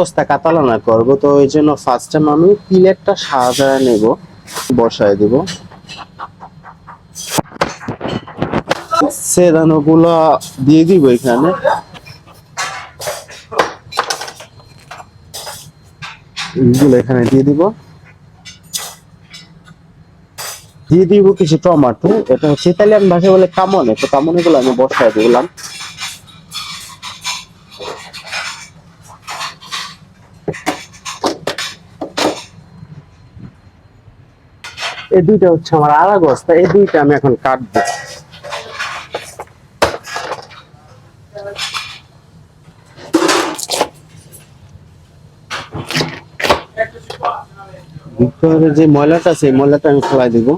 বস্তা কাতালানা করব, তো ওই জন্য ফার্স্ট টাইম আমি প্লেটটা সাজা নেব, বসায় দিব। সেদানো গুলো দিয়ে দিব এখানে। এগুলো এখানে দিয়ে দিব। দিয়ে দিব কিছু টমাটো, এটা হচ্ছে ইতালিয়ান ভাষায় বলে কামনে, তো কামনে গুলো আমি বসায় দিলাম। এই দুইটা হচ্ছে আমার আড়া বস্তা এই দুইটা আমি এখন কাটবো। যে ময়লাটা আছে ময়লাটা আমি ফেলাই দিব।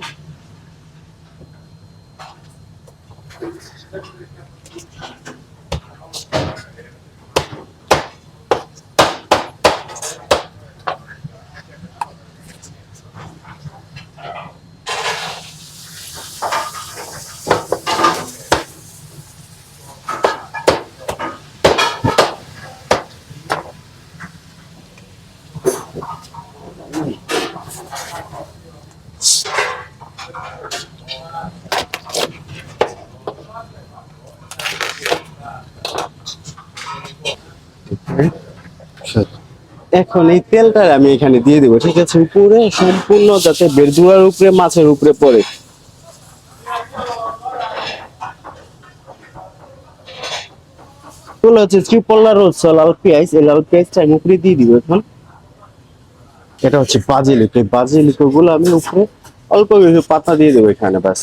এখন এই তেলটা আমি এখানে দিয়ে দিব, ঠিক আছে? উপরে সম্পূর্ণ যাতে বেরদুয়ার উপরে, মাছের উপরে পড়ে। হচ্ছে ত্রিপল্লা রোলস লাল পেঁয়াজ, এই লাল পেঁয়াজটা আমি উপরে দিয়ে দিব এখন। এটা হচ্ছে বাজিলিক। এই বাজিলিকগুলো আমি উপরে অল্প কিছু পাতা দিয়ে দেবো এখানে, ব্যাস।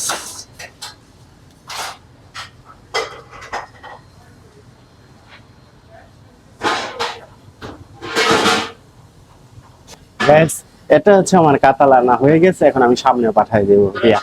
এটা হচ্ছে আমার কাতালা না হয়ে গেছে, এখন আমি সামনে পাঠাই দেবো। ইয়া।